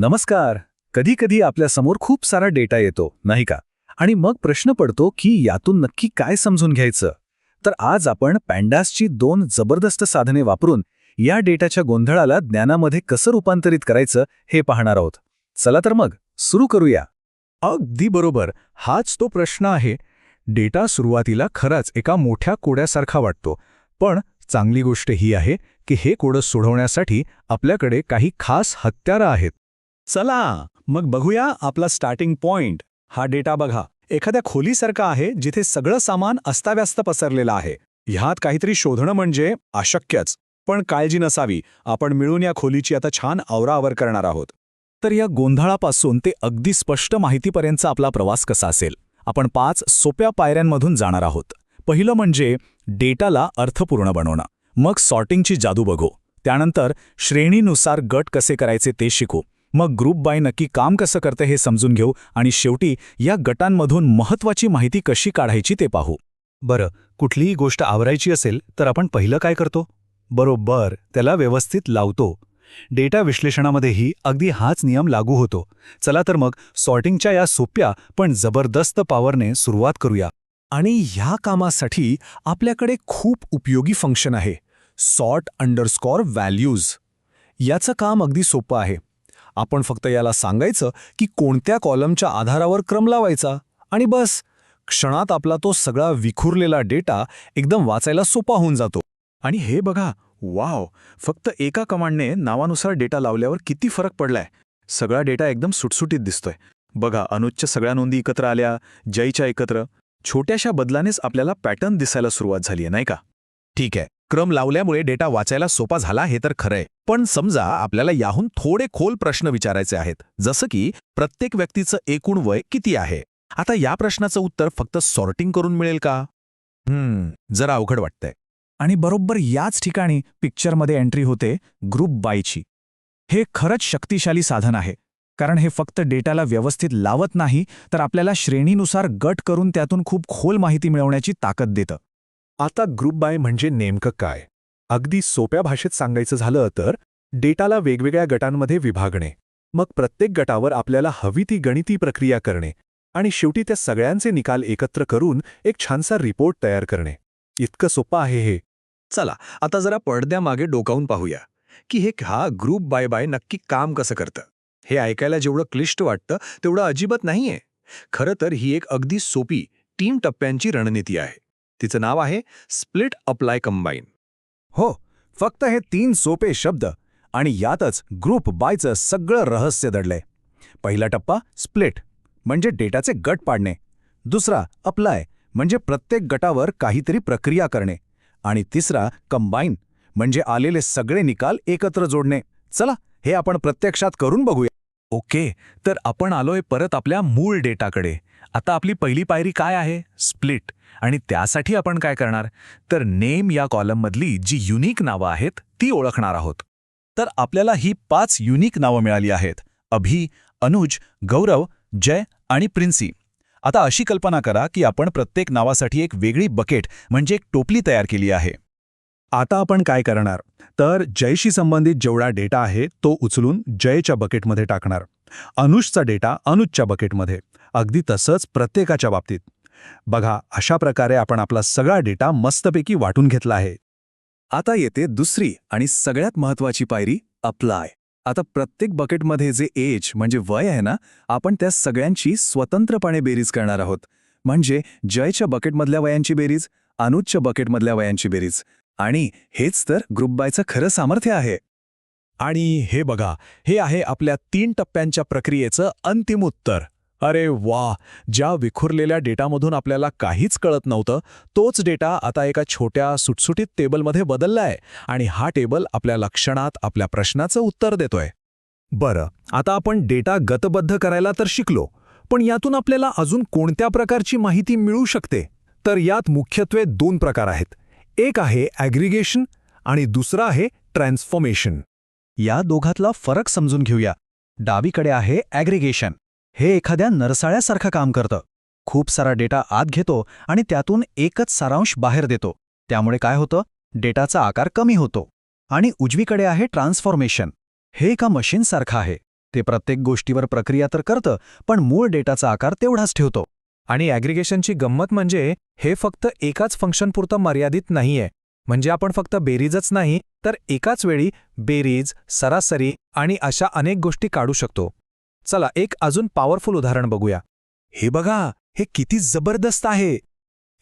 नमस्कार. कधी कधी आपल्यासमोर खूप सारा डेटा येतो नाही का? आणि मग प्रश्न पडतो की यातून नक्की काय समजून घ्यायचं? तर आज आपण पॅन्डासची दोन जबरदस्त साधने वापरून या डेटाच्या गोंधळाला ज्ञानामध्ये कसं रूपांतरित करायचं हे पाहणार आहोत. चला तर मग सुरू करूया. अगदी बरोबर. हाच तो प्रश्न आहे. डेटा सुरुवातीला खराच एका मोठ्या कोड्यासारखा वाटतो. पण चांगली गोष्ट ही आहे की हे कोडं सोडवण्यासाठी आपल्याकडे काही खास हत्यारं आहेत. चला मग बघूया आपला स्टार्टिंग पॉइंट हा डेटा बघा. एखाद्या खोलीसारखा आहे जिथे सगळं सामान अस्ताव्यस्त पसरलेलं आहे. ह्यात काहीतरी शोधणं म्हणजे अशक्यच. पण काळजी नसावी. आपण मिळून या खोलीची आता छान आवराआवर करणार आहोत. तर या गोंधळापासून ते अगदी स्पष्ट माहितीपर्यंतचा आपला प्रवास कसा असेल? आपण पाच सोप्या पायऱ्यांमधून जाणार आहोत. पहिलं म्हणजे डेटाला अर्थपूर्ण बनवणं. मग सॉर्टिंगची जादू बघू. त्यानंतर श्रेणीनुसार गट कसे करायचे ते शिकू. मग ग्रुप बाय नक्की काम कसं करतं हे समजून घेऊ आणि शेवटी या गटांमधून महत्त्वाची माहिती कशी काढायची ते पाहू. बरं कुठलीही गोष्ट आवरायची असेल तर आपण पहिलं काय करतो? बरोबर त्याला व्यवस्थित लावतो. डेटा विश्लेषणामध्येही अगदी हाच नियम लागू होतो. चला तर मग सॉर्टिंगच्या या सोप्या पण जबरदस्त पॉवरने सुरुवात करूया. आणि ह्या कामासाठी आपल्याकडे खूप उपयोगी फंक्शन आहे. सॉर्ट अंडरस्कॉर व्हॅल्यूज याचं काम अगदी सोपं आहे. आपण फक्त याला सांगायचं की कोणत्या कॉलमच्या आधारावर क्रम लावायचा? आणि बस क्षणात आपला तो सगळा विखुरलेला डेटा एकदम वाचायला सोपा होऊन जातो. आणि हे बघा वाव! फक्त एका कमांडने नावानुसार डेटा लावल्यावर किती फरक पडलाय. सगळा डेटा एकदम सुटसुटीत दिसतोय. बघा अनुजच्या सगळ्या नोंदी एकत्र आल्या जयच्या एकत्र. छोट्याशा बदलानेच आपल्याला पॅटर्न दिसायला सुरुवात झालीय नाही का? ठीक आहे. क्रम लावल्यामुळे डेटा वाचायला सोपा झाला हे तर खरंय. पण समजा आपल्याला याहून थोडे खोल प्रश्न विचारायचे आहेत. जसं की प्रत्येक व्यक्तीचं एकूण वय किती आहे? आता या प्रश्नाचं उत्तर फक्त सॉर्टिंग करून मिळेल का? हम्म जरा अवघड वाटतंय. आणि बरोबर याच ठिकाणी पिक्चरमध्ये एंट्री होते ग्रुप बायची. हे खरंच शक्तिशाली साधन आहे. कारण हे फक्त डेटाला व्यवस्थित लावत नाही तर आपल्याला श्रेणीनुसार गट करून त्यातून खूप खोल माहिती मिळवण्याची ताकद देतं. आता ग्रुप बाय म्हणजे नेमकं काय? अगदी सोप्या भाषेत सांगायचं झालं तर डेटाला वेगवेगळ्या गटांमध्ये विभागणे मग प्रत्येक गटावर आपल्याला हवी ती गणिती प्रक्रिया करणे आणि शेवटी त्या सगळ्यांचे निकाल एकत्र करून एक छानसा रिपोर्ट तयार करणे. इतकं सोपं आहे हे. चला आता जरा पडद्यामागे डोकावून पाहूया की हे हा ग्रुप बाय बाय नक्की काम कसं करतं? हे ऐकायला जेवढं क्लिष्ट वाटतं तेवढं अजिबात नाहीये. खरं तर ही एक अगदी सोपी टीम टप्प्यांची रणनीती आहे. तिचं नाव आहे स्प्लिट अप्लाय कंबाईन. हो फक्त हे तीन सोपे शब्द आणि यातच ग्रुप बायचं सगळं रहस्य दडलंय. पहिला टप्पा स्प्लिट म्हणजे डेटाचे गट पाडणे. दुसरा अप्लाय म्हणजे प्रत्येक गटावर काहीतरी प्रक्रिया करणे. आणि तिसरा कंबाईन म्हणजे आलेले सगळे निकाल एकत्र जोडणे. चला हे आपण प्रत्यक्षात करून बघूया. ओके तर आपण आलोय परत आपल्या मूळ डेटाकडे. आता आपली पहिली पायरी काय आहे? स्प्लिट. आणि त्यासाठी आपण काय करणार? तर नेम या कॉलममधली जी युनिक नावं आहेत ती ओळखणार आहोत. तर आपल्याला ही पाच युनिक नावं मिळाली आहेत. अभि अनुज गौरव जय आणि प्रिन्सी. आता अशी कल्पना करा की आपण प्रत्येक नावासाठी एक वेगळी बकेट म्हणजे एक टोपली तयार केली आहे. आता आपण काय करणार? तर जयशी संबंधित जेवढा डेटा आहे तो उचलून जयच्या बकेटमध्ये टाकणार. अनुजचा डेटा अनुजच्या बकेटमध्ये. अगदी तसंच प्रत्येकाच्या बाबतीत. बघा अशा प्रकारे आपण आपला सगळा डेटा मस्तपैकी वाटून घेतला आहे. आता येते दुसरी आणि सगळ्यात महत्वाची पायरी अप्लाय आता प्रत्येक बकेटमध्ये जे एज म्हणजे वय आहे ना आपण त्या सगळ्यांची स्वतंत्रपणे बेरीज करणार आहोत. म्हणजे जयच्या बकेटमधल्या वयांची बेरीज अनुजच्या बकेटमधल्या वयांची बेरीज. आणि हेच तर ग्रुप बायचं खरं सामर्थ्य आहे. आणि हे बघा हे आहे आपल्या तीन टप्प्यांच्या प्रक्रियेचं अंतिम उत्तर. अरे वा! ज्या विखुरलेल्या डेटामधून आपल्याला काहीच कळत नव्हतं तोच डेटा आता एका छोट्या सुटसुटीत टेबलमध्ये बदललाय आणि हा टेबल आपल्या लक्षणात आपल्या प्रश्नाचं उत्तर देतोय. बरं आता आपण डेटा गतबद्ध करायला तर शिकलो पण यातून आपल्याला अजून कोणत्या प्रकारची माहिती मिळू शकते? तर यात मुख्यत्वे दोन प्रकार आहेत. एक आहे ॲग्रिगेशन आणि दुसरा आहे ट्रान्सफॉर्मेशन. या दोघातला फरक समजून घेऊया. डावीकडे आहे ॲग्रिगेशन हे एखाद्या नरसाळ्यासारखं काम करतं. खूप सारा डेटा आत घेतो आणि त्यातून एकच सारांश बाहेर देतो. त्यामुळे काय होतं? डेटाचा आकार कमी होतो. आणि उजवीकडे आहे ट्रान्सफॉर्मेशन हे एका मशीनसारखं आहे. ते प्रत्येक गोष्टीवर प्रक्रिया तर करतं पण मूळ डेटाचा आकार तेवढाच ठेवतो. आणि ॲग्रिगेशनची गंमत म्हणजे हे फक्त एकाच फंक्शनपुरतं मर्यादित नाहीये. म्हणजे आपण फक्त बेरीजच नाही तर एकाच वेळी बेरीज सरासरी आणि अशा अनेक गोष्टी काढू शकतो. चला एक अजून पॉवरफुल उदाहरण बघूया. हे बघा हे किती जबरदस्त आहे.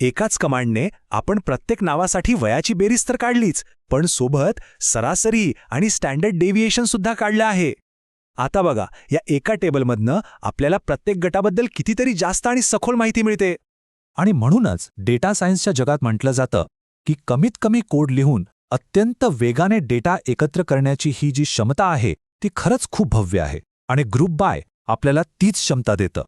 एकाच कमांडने आपण प्रत्येक नावासाठी वयाची बेरीज तर काढलीच पण सोबत सरासरी आणि स्टँडर्ड डेव्हिएशन सुद्धा काढलं आहे. आता बघा या एका टेबलमधनं आपल्याला प्रत्येक गटाबद्दल कितीतरी जास्त आणि सखोल माहिती मिळते. आणि म्हणूनच डेटा सायन्सच्या जगात म्हटलं जातं की कमीत कमी कोड लिहून अत्यंत वेगाने डेटा एकत्र करण्याची ही जी क्षमता आहे ती खरंच खूप भव्य आहे आणि ग्रुप बाय आपल्याला तीच क्षमता देतं.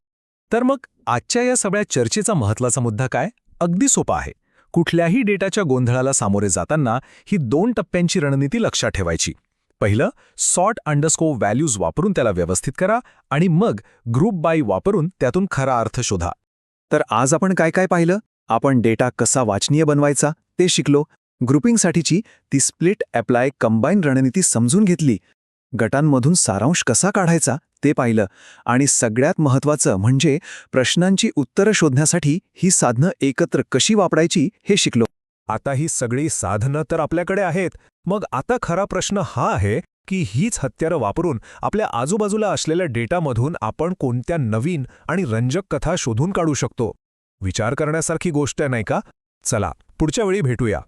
तर मग आजच्या या सगळ्या चर्चेचा महत्त्वाचा मुद्दा काय? अगदी सोपा आहे. कुठल्याही डेटाच्या गोंधळाला सामोरे जाताना ही दोन टप्प्यांची रणनीती लक्षात ठेवायची. पहिलं सॉर्ट अंडरस्को व्हॅल्यूज वापरून त्याला व्यवस्थित करा आणि मग ग्रुप बाय वापरून त्यातून खरा अर्थ शोधा. तर आज आपण काय काय पाहिलं? आपण डेटा कसा वाचनीय बनवायचा ते शिकलो. ग्रुपिंगसाठीची ती स्प्लिट अप्लाय कंबाईन रणनीती समजून घेतली. गटांमधून सारांश कसा काढायचा ते पाहिलं. आणि सगळ्यात महत्त्वाचं म्हणजे प्रश्नांची उत्तरं शोधण्यासाठी ही साधनं एकत्र कशी वापरायची हे शिकलो. आता ही सगळी साधनं तर आपल्याकडे आहेत. मग आता खरा प्रश्न हा आहे की हीच हत्यारं वापरून आपल्या आजूबाजूला असलेल्या डेटामधून आपण कोणत्या नवीन आणि रंजक कथा शोधून काढू शकतो? विचार करण्यासारखी गोष्ट आहे नाही का? चला पुढच्या वेळी भेटूया.